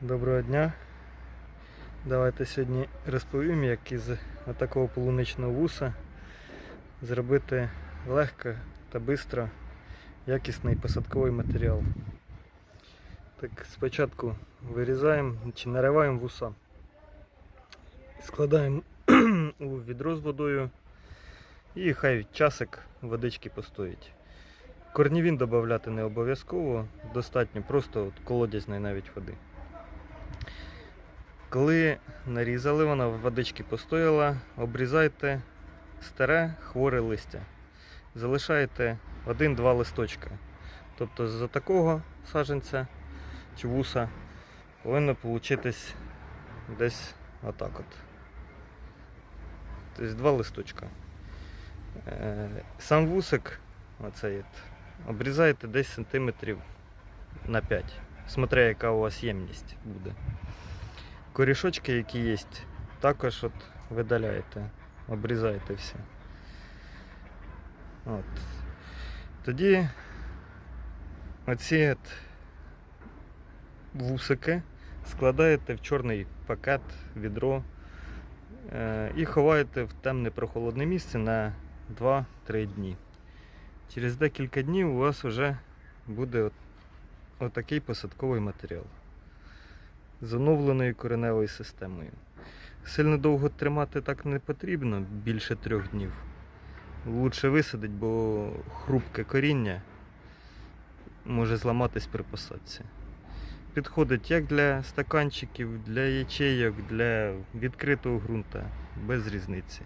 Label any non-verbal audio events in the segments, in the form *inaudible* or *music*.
Доброго дня. Давайте сьогодні розповім, як із такого полуничного вуса зробити легко та швидко якісний посадковий матеріал. Так, спочатку вирізаємо чи нариваємо вуса. Складаємо *clears throat* у відро з водою і хай часик водички постоїть. Корнівін додати не обов'язково, достатньо просто колодязної навіть води. Коли нарізали, вона в водички постояла, обрізайте старе хворе листя. Залишаєте один-два листочка. Тобто з такого саженця чи вуса повинно получитись десь отак от. Тобто два листочка. Е, Сам вусик, оцей, обрізаєте десь сантиметрів на 5, смотря яка у вас ємність буде. Корішочки, які є, також от видаляєте, обрізаєте все. От. Тоді оці от вусики складаєте в чорний пакет, відро е, і ховаєте в темне прохолодне місце на 2-3 дні. Через декілька днів у вас вже буде от, отакий посадковий матеріал з оновленою кореневою системою. Сильно довго тримати так не потрібно, більше трьох днів. Лучше висадить, бо хрупке коріння може зламатись при посадці. Підходить як для стаканчиків, для ячейок, для відкритого ґрунта, без різниці.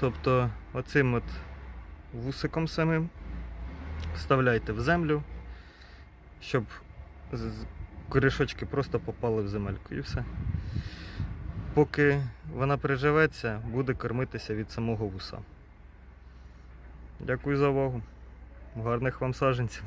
Тобто, оцим от вусиком самим вставляйте в землю, щоб корішочки просто попали в земельку і все. Поки вона приживеться, буде кормитися від самого вуса. Дякую за увагу. Гарних вам саджанців.